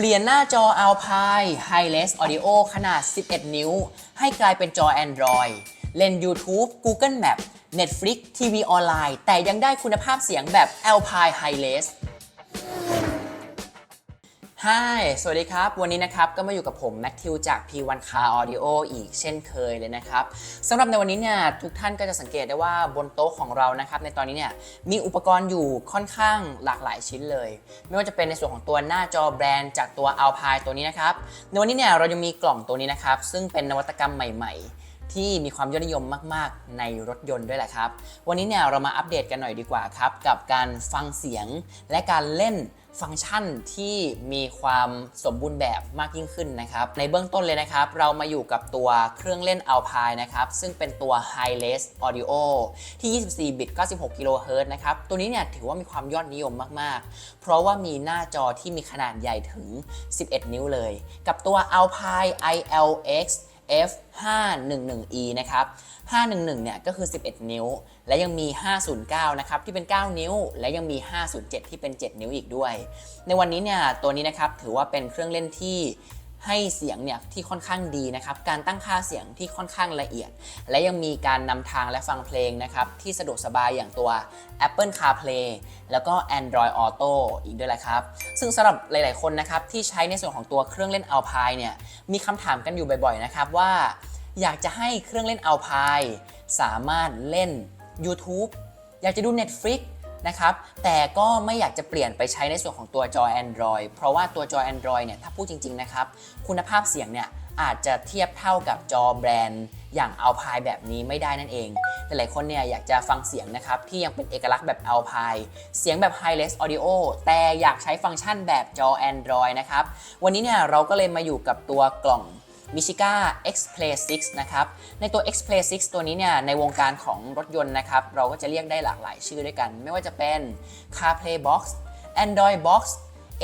เปลี่ยนหน้าจอ Alpine Hi-Res Audio ขนาด 11 นิ้ว ให้กลายเป็นจอ Android เล่น YouTube Google Map Netflix TV ออนไลน์แต่ยังได้คุณภาพเสียงแบบ Alpine Hi-Res Hi สวัสดีครับ วันนี้นะครับก็มาอยู่กับผมแมทธิวจาก P1 Car Audio อีกเช่นเคยเลยนะครับสำหรับในวันนี้เนี่ยทุกท่านก็จะสังเกตได้ว่าบนโต๊ะของเรานะครับในตอนนี้เนี่ยมีอุปกรณ์อยู่ค่อนข้างหลากหลายชิ้นเลย ไม่ว่าจะเป็นในส่วนของตัวหน้าจอแบรนด์จากตัว Alpine ตัวนี้นะครับในวันนี้เนี่ยเรายังมีกล่องตัวนี้นะครับซึ่งเป็นนวัตกรรมใหม่ ๆที่มีความยอดนิยมมาก ๆ ในรถยนต์ด้วยแหละครับ วันนี้เนี่ยเรามาอัปเดตกันหน่อยดีกว่าครับ กับการฟังเสียงและการเล่น ฟังก์ชันที่มีความสมบูรณ์แบบมากยิ่งขึ้นนะครับ ในเบื้องต้นเลยนะครับ เรามาอยู่กับตัวเครื่องเล่น Alpine นะครับ ซึ่งเป็นตัว Hi-Res Audio ที่ 24 บิต 96 กิโลเฮิรตซ์นะครับ ตัวนี้เนี่ยถือว่ามีความยอดนิยมมาก ๆ เพราะว่ามีหน้าจอที่มีขนาดใหญ่ถึง 11 นิ้วเลย กับตัว Alpine ILX F511E นะครับ 511 เนี่ยก็คือ 11 นิ้ว และยังมี 509 นะครับที่เป็น 9 นิ้ว และยังมี 507 ที่เป็น 7 นิ้วอีกด้วย ในวันนี้เนี่ยตัวนี้นะครับถือว่าเป็นเครื่องเล่นที่ ให้เสียงเนี่ยที่ค่อนข้างดีนะครับ การตั้งค่าเสียงที่ค่อนข้างละเอียด และยังมีการนำทางและฟังเพลงนะครับ ที่สะดวกสบายอย่างตัว Apple CarPlay แล้วก็ Android Auto อีกด้วยแหละครับ ซึ่งสำหรับหลาย ๆ คนนะครับ ที่ใช้ในส่วนของตัวเครื่องเล่น Alpine เนี่ย มีคำถามกันอยู่บ่อย ๆ นะครับว่า อยากจะให้เครื่องเล่น Alpine สามารถเล่น YouTube อยากจะดู Netflix นะครับ แต่ก็ไม่อยากจะเปลี่ยนไปใช้ในส่วนของตัวจอ Android เพราะว่าตัวจอ Android เนี่ยถ้าพูดจริง ๆ นะครับ คุณภาพเสียงเนี่ยอาจจะเทียบเท่ากับจอแบรนด์อย่าง Alpine แบบนี้ไม่ได้นั่นเอง หลายๆคนเนี่ยอยากจะฟังเสียงนะครับที่ยังเป็นเอกลักษณ์แบบ Alpine เสียงแบบ Hi-Res Audio แต่อยากใช้ฟังก์ชันแบบจอ Android นะครับ วันนี้เนี่ยเราก็เลยมาอยู่กับตัวกล่อง m i c h i k a X Play 6 นะครับ ในตัว X Play 6 ตัวนี้เนี่ย ในวงการของรถยนต์นะครับ เราก็จะเรียกได้หลากหลายชื่อด้วยกัน ไม่ว่าจะเป็น CarPlay Box Android Box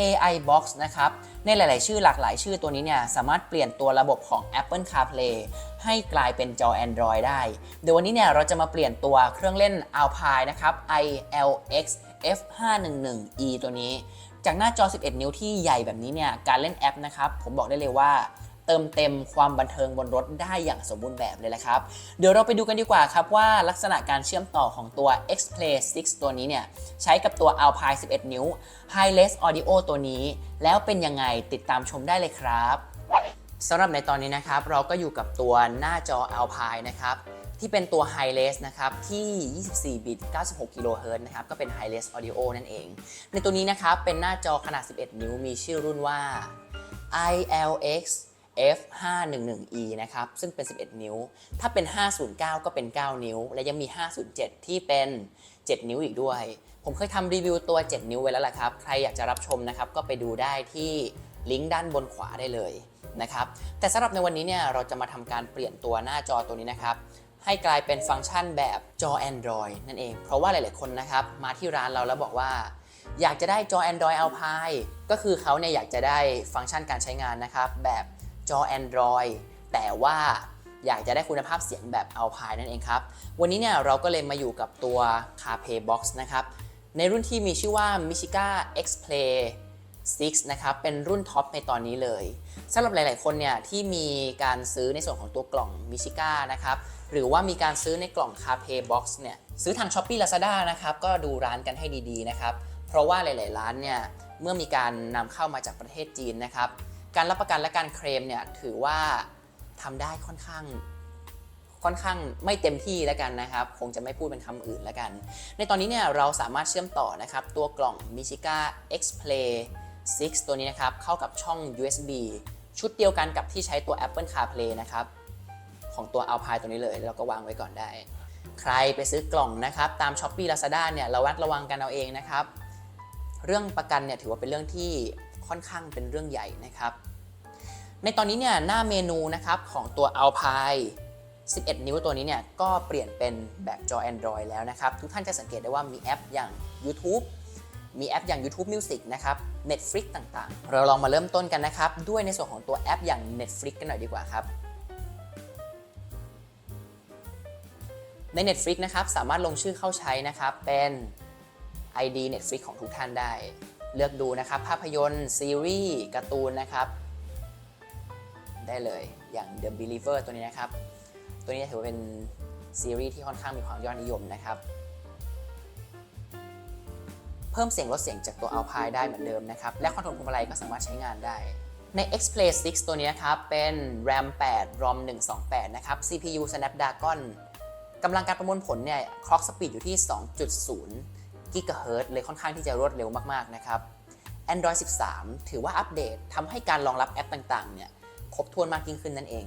AI Box นะครับ ในหลาย ๆ ชื่อหลากหลายชื่อตัวนี้เนี่ย สามารถเปลี่ยนตัวระบบของ Apple CarPlay ให้กลายเป็นจอ Android ได้ เดี๋ยววันนี้เนี่ย เราจะมาเปลี่ยนตัวเครื่องเล่น Alpine นะครับ ILX F511E ตัวนี้ จากหน้าจอ 11 นิ้วที่ใหญ่แบบนี้เนี่ย การเล่นแอปนะครับ ผมบอกได้เลยว่า เติมเต็มความบันเทิงบนรถได้อย่างสมบูรณ์แบบเลยแหละครับ เดี๋ยวเราไปดูกันดีกว่าครับว่าลักษณะการเชื่อมต่อของตัว X Play 6 ตัวนี้เนี่ยใช้กับตัว Alpine 11 นิ้ว Hi-Res Audio ตัวนี้ แล้วเป็นยังไงติดตามชมได้เลยครับสำหรับในตอนนี้นะครับเราก็อยู่กับตัวหน้าจอ Alpine นะครับที่เป็นตัว Hi-Res นะครับที่ 24 บิต 96 กิโลเฮิรตซ์นะครับก็เป็น Hi-Res Audio นั่นเอง ในตัวนี้นะครับเป็นหน้าจอขนาด 11 นิ้วมีชื่อรุ่นว่า ILX F511E นะครับซึ่งเป็น 11 นิ้ว ถ้าเป็น 509 ก็เป็น 9 นิ้ว และยังมี 507 ที่เป็น 7 นิ้วอีกด้วย ผมเคยทำรีวิวตัว 7 นิ้วไว้แล้วล่ะครับ ใครอยากจะรับชมนะครับก็ไปดูได้ที่ลิงก์ด้านบนขวาได้เลยนะครับแต่สำหรับในวันนี้เนี่ยเราจะมาทำการเปลี่ยนตัวหน้าจอตัวนี้นะครับให้กลายเป็นฟังก์ชันแบบจอ Android นั่นเอง เพราะว่าหลาย ๆ คนนะครับมาที่ร้านเราแล้วบอกว่า อยากจะได้จอ Android Alpine ก็คือเขาเนี่ยอยากจะได้ฟังก์ชันการใช้งานนะครับแบบ จอ Android แต่ว่าอยากจะได้คุณภาพเสียงแบบ Alpine นั่นเองครับ วันนี้เนี่ยเราก็เลยมาอยู่กับตัว CarPlay Box นะครับ ในรุ่นที่มีชื่อว่า m i c h i k a X Play 6 นะครับ เป็นรุ่นท็อปในตอนนี้เลยสำหรับหลาย ๆ คนเนี่ยที่มีการซื้อในส่วนของตัวกล่อง m i c h i k a นะครับ หรือว่ามีการซื้อในกล่อง CarPlay Box เนี่ยซื้อทาง Shopee Lazada นะครับ ก็ดูร้านกันให้ดี ๆ นะครับ เพราะว่าหลาย ๆ ร้านเนี่ยเมื่อมีการนำเข้ามาจากประเทศจีนนะครับ การรับประกันและการเคลมเนี่ยถือว่าทำได้ค่อนข้างค่อนข้างไม่เต็มที่แล้วกันนะครับ คงจะไม่พูดเป็นคำอื่นแล้วกัน ในตอนนี้เนี่ยเราสามารถเชื่อมต่อนะครับ ตัวกล่อง m i c h i k a X Play 6 ตัวนี้นะครับ เข้ากับช่อง USB ชุดเดียวกันกับที่ใช้ตัว Apple CarPlay นะครับ ของตัว Alpine ตัวนี้เลยแล้วก็วางไว้ก่อนได้ ใครไปซื้อกล่องนะครับ ตาม Shopee Lazada เนี่ยระวัดระวังกันเอาเองนะครับ เรื่องประกันเนี่ยถือว่าเป็นเรื่องที่ ค่อนข้างเป็นเรื่องใหญ่นะครับ ในตอนนี้เนี่ยหน้าเมนูนะครับของตัว Alpine 11 นิ้วตัวนี้เนี่ยก็เปลี่ยนเป็นแบบจอ Android แล้วนะครับ ทุกท่านจะสังเกตได้ว่ามีแอปอย่าง YouTube มีแอปอย่าง YouTube Music นะครับ Netflix ต่างๆ เราลองมาเริ่มต้นกันนะครับ ด้วยในส่วนของตัวแอปอย่าง Netflix กันหน่อยดีกว่าครับ ใน Netflix นะครับสามารถลงชื่อเข้าใช้นะครับเป็น ID Netflix ของทุกท่านได้ เลือกดูนะครับ ภาพยนตร์ซีรีส์การ์ตูนนะครับ ได้เลยอย่าง The Believer ตัวนี้นะครับ ตัวนี้ถือว่าเป็นซีรีส์ที่ค่อนข้างมีความยอดนิยมนะครับ เพิ่มเสียงลดเสียงจากตัว Alpine ได้เหมือนเดิมนะครับ และคอนโทรลพวงมาลัยก็สามารถใช้งานได้ใน X-Play 6 ตัวนี้นะครับเป็น RAM 8 ROM 128 นะครับ CPU Snapdragon กำลังการประมวลผลเนี่ย clock speed อยู่ที่ 2.0 GHz เลยค่อนข้างที่จะรวดเร็วมากๆนะครับ Android 13 ถือว่าอัปเดตทำให้การรองรับแอปต่างๆเนี่ยครบถ้วนมากยิ่งขึ้นนั่นเอง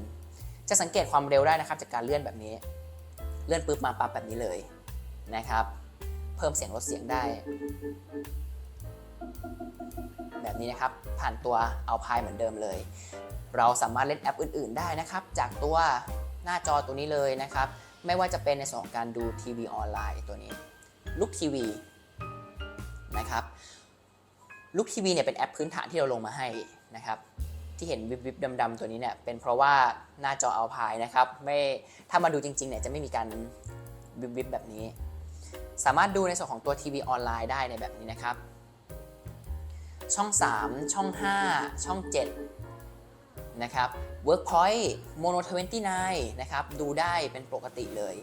จะสังเกตความเร็วได้นะครับจากการเลื่อนแบบนี้ เลื่อนปุ๊บมาปั๊บแบบนี้เลยนะครับ เพิ่มเสียงลดเสียงได้ แบบนี้นะครับผ่านตัวเอาพายเหมือนเดิมเลย เราสามารถเล่นแอปอื่น ๆ ได้นะครับ จากตัวหน้าจอตัวนี้เลยนะครับ ไม่ว่าจะเป็นในส่วนของการดูทีวีออนไลน์ตัวนี้ ลูกทีวี นะครับลูกทีวีเนี่ยเป็นแอปพื้นฐานที่เราลงมาให้นะครับที่เห็นวิบวิบดำๆตัวนี้เนี่ยเป็นเพราะว่าหน้าจอเอาพายนะครับไม่ถ้ามาดูจริงๆเนี่ยจะไม่มีการวิบวิบแบบนี้ สามารถดูในส่วนของตัวทีวีออนไลน์ได้ในแบบนี้นะครับ ช่อง 3 ช่อง 5 ช่อง 7 นะครับ Workpoint Mono 29 นะครับ ดูได้เป็นปกติเลย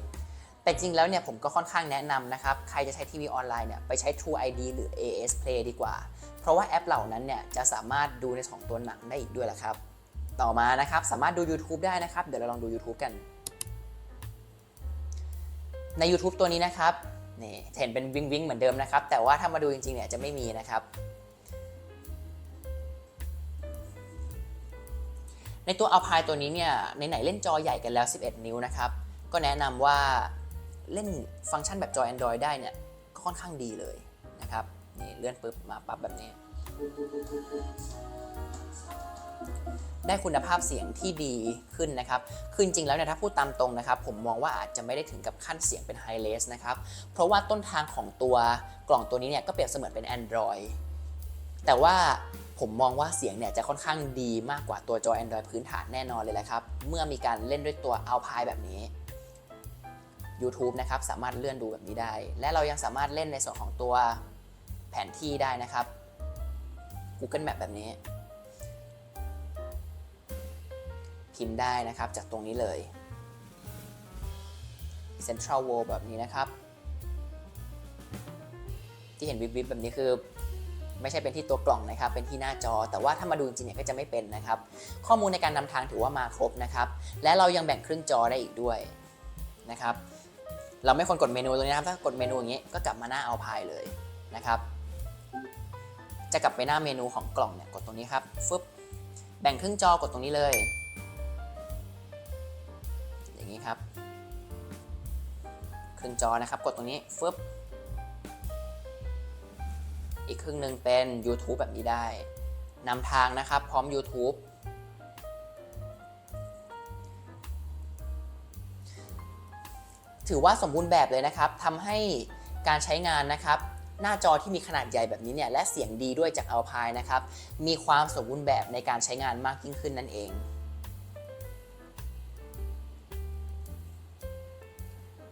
แต่จริงแล้วเนี่ยผมก็ค่อนข้างแนะนำนะครับ ใครจะใช้ทีวีออนไลน์เนี่ยไปใช้ True ID หรือ AS Play ดีกว่า เพราะว่าแอปเหล่านั้นเนี่ยจะสามารถดูในของตัวหนังได้อีกด้วยแหละครับ ต่อมานะครับสามารถดู YouTube ได้นะครับ เดี๋ยวเราลองดู YouTube กัน ใน YouTube ตัวนี้นะครับนี่เห็นเป็นวิงวิงเหมือนเดิมนะครับ แต่ว่าถ้ามาดูจริงๆเนี่ยจะไม่มีนะครับ ในตัว Alpine ตัวนี้เนี่ยไหนๆเล่นจอใหญ่กันแล้ว 11 นิ้วนะครับก็แนะนำว่า เล่นฟังก์ชันแบบจอ Android ได้เนี่ยก็ค่อนข้างดีเลยนะครับนี่เลื่อนปุ๊บมาปั๊บแบบนี้ ได้คุณภาพเสียงที่ดีขึ้นนะครับ คือจริงๆแล้วเนี่ยถ้าพูดตามตรงนะครับ ผมมองว่าอาจจะไม่ได้ถึงกับขั้นเสียงเป็นไฮเลสนะครับ เพราะว่าต้นทางของตัวกล่องตัวนี้เนี่ยก็เปรียบเสมือนเป็น Android แต่ว่าผมมองว่าเสียงเนี่ยจะค่อนข้างดีมากกว่าตัวจอ Android พื้นฐานแน่นอนเลยแหละครับ เมื่อมีการเล่นด้วยตัว Alpine แบบนี้ YouTube นะครับสามารถเลื่อนดูแบบนี้ได้ และเรายังสามารถเล่นในส่วนของตัวแผนที่ได้นะครับ Google Map แบบนี้ พิมพ์ได้นะครับจากตรงนี้เลย Central World แบบนี้นะครับ ที่เห็นวิบวิบแบบนี้คือไม่ใช่เป็นที่ตัวกล่องนะครับ เป็นที่หน้าจอ แต่ว่าถ้ามาดูจริงๆเนี่ยก็จะไม่เป็นนะครับ ข้อมูลในการนำทางถือว่ามาครบนะครับ และเรายังแบ่งครึ่งจอได้อีกด้วย นะครับ เราไม่ควรกดเมนูตรงนี้นะครับ ถ้ากดเมนูอย่างนี้ก็กลับมาหน้าเอาพายเลยนะครับ จะกลับไปหน้าเมนูของกล่องเนี่ยกดตรงนี้ครับฟึบแบ่งครึ่งจอกดตรงนี้เลย อย่างนี้ครับครึ่งจอนะครับ กดตรงนี้ฟึบอีกครึ่งหนึ่งเป็น YouTube แบบนี้ได้นำทางนะครับ พร้อม YouTube ถือว่าสมบูรณ์แบบเลยนะครับทำให้การใช้งานนะครับ หน้าจอที่มีขนาดใหญ่แบบนี้เนี่ยและเสียงดีด้วยจาก Alpine นะครับ มีความสมบูรณ์แบบในการใช้งานมากยิ่งขึ้นนั่นเอง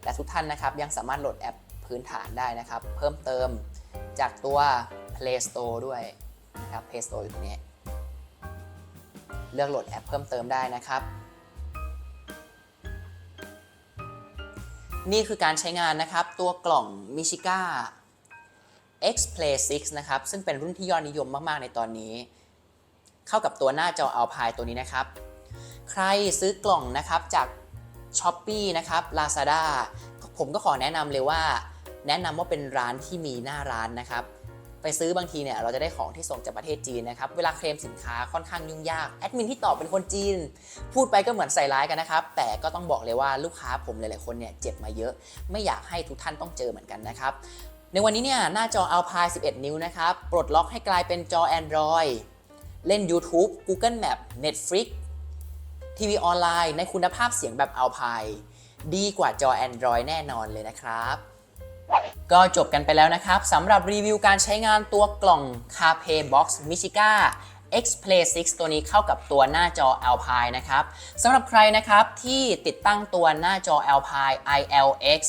และทุกท่านนะครับยังสามารถโหลดแอปพื้นฐานได้นะครับ เพิ่มเติมจากตัว Play Store ด้วยนะครับ Play Store อยู่ตรงนี้ เลือกโหลดแอปเพิ่มเติมได้นะครับ นี่คือการใช้งานนะครับ ตัวกล่อง Michiga X Play 6 นะครับ ซึ่งเป็นรุ่นที่ยอดนิยมมาก ๆ ในตอนนี้ เข้ากับตัวหน้าจอ Alpine ตัวนี้นะครับ ใครซื้อกล่องนะครับจาก s h อ p e e นะครับ Lazada ผมก็ขอแนะนำเลยว่า แนะนำว่าเป็นร้านที่มีหน้าร้านนะครับ ไปซื้อบางทีเนี่ยเราจะได้ของที่ส่งจากประเทศจีนนะครับ เวลาเคลมสินค้าค่อนข้างยุ่งยาก แอดมินที่ตอบเป็นคนจีน พูดไปก็เหมือนใส่ร้ายกันนะครับ แต่ก็ต้องบอกเลยว่าลูกค้าผมหลาย ๆ คนเนี่ยเจ็บมาเยอะ ไม่อยากให้ทุกท่านต้องเจอเหมือนกันนะครับ ในวันนี้เนี่ยหน้าจอ Alpine 11 นิ้วนะครับ ปลดล็อกให้กลายเป็นจอ Android เล่น YouTube Google Map Netflix ทีวีออนไลน์ในคุณภาพเสียงแบบ Alpine ดีกว่าจอ Android แน่นอนเลยนะครับ ก็จบกันไปแล้วนะครับสำหรับรีวิวการใช้งานตัวกล่อง CarPlay Box Michiga X Play 6 ตัวนี้เข้ากับตัวหน้าจอ Alpine นะครับสำหรับใครนะครับที่ติดตั้งตัวหน้าจอ Alpine ILX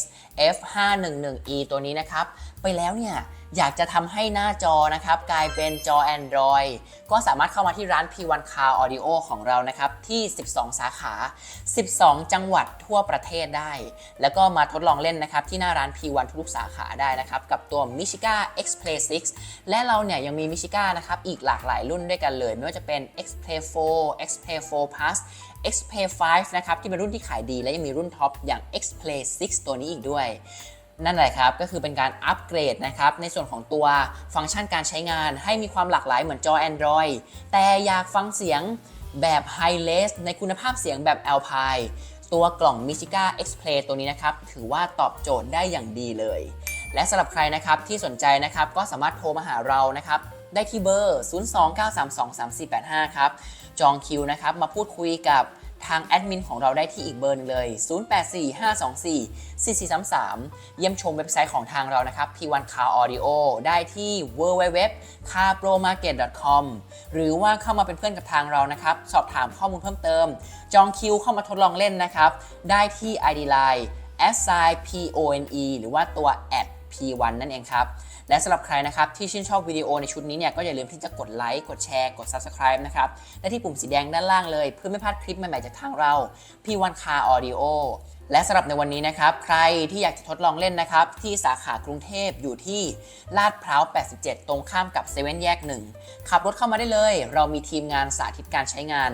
F511E ตัวนี้นะครับ ไปแล้วเนี่ย อยากจะทำให้หน้าจอนะครับกลายเป็นจอ Android ก็สามารถเข้ามาที่ร้าน P1 Car Audio ของเรานะครับที่ 12 สาขา 12 จังหวัดทั่วประเทศได้ แล้วก็มาทดลองเล่นนะครับที่หน้าร้าน P1 ทุกสาขาได้นะครับกับตัว Michiga X Play 6 และเราเนี่ยยังมี Michiga นะครับอีกหลากหลายรุ่นด้วยกันเลย ไม่ว่าจะเป็น X Play 4 X Play 4 Plus X Play 5นะครับที่เป็นรุ่นที่ขายดีและยังมีรุ่นท็อปอย่าง X Play 6 ตัวนี้อีกด้วย นั่นแหละครับ ก็คือเป็นการอัปเกรดนะครับ ในส่วนของตัวฟังก์ชันการใช้งานให้มีความหลากหลายเหมือนจอ Android แต่อยากฟังเสียงแบบ Hi-Res ในคุณภาพเสียงแบบ Alpine ตัวกล่อง Michiga X Play ตัวนี้นะครับ ถือว่าตอบโจทย์ได้อย่างดีเลย และสำหรับใครนะครับที่สนใจนะครับก็สามารถโทรมาหาเรานะครับได้ที่เบอร์ 029323485 ครับ จองคิวนะครับมาพูดคุยกับ ทางแอดมินของเราได้ที่อีกเบอร์หนึงเลย 0845244433 เยี่ยมชมเว็บไซต์ของทางเรานะครับ P1 Car Audio ได้ที่ www.carpromarket.com หรือว่าเข้ามาเป็นเพื่อนกับทางเรานะครับ สอบถามข้อมูลเพิ่มเติม จองคิวเข้ามาทดลองเล่นนะครับ ได้ที่ ID Line s i p o n e หรือว่าตัว @p1 นั่นเองครับ และสำหรับใครนะครับที่ชื่นชอบวิดีโอในชุดนี้เนี่ยก็อย่าลืมที่จะกดไลค์กดแชร์กด Subscribe นะครับและที่ปุ่มสีแดงด้านล่างเลย เพื่อไม่พลาดคลิปใหม่ๆจากทางเรา P1 Car Audio และสำหรับในวันนี้นะครับ ใครที่อยากจะทดลองเล่นนะครับ ที่สาขากรุงเทพอยู่ที่ลาดพร้าว 87 ตรงข้ามกับเซเว่นแยก 1 ขับรถเข้ามาได้เลย เรามีทีมงานสาธิตการใช้งาน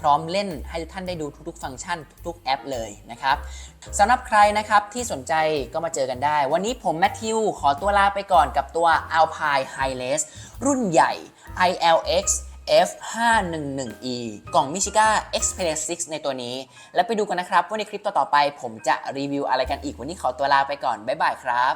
พร้อมเล่นให้ทุกท่านได้ดูทุกๆ ฟังก์ชันทุกๆแอปเลยนะครับสำหรับใครนะครับที่สนใจก็มาเจอกันได้ วันนี้ผมแมทธิวขอตัวลาไปก่อนกับตัว Alpine Hi-Res รุ่นใหญ่ ILX F511E กล่อง Michiga Express 6ในตัวนี้ แล้วไปดูกันนะครับว่าในคลิปต่อๆไป ผมจะรีวิวอะไรกันอีก วันนี้ขอตัวลาไปก่อน บ๊ายบายครับ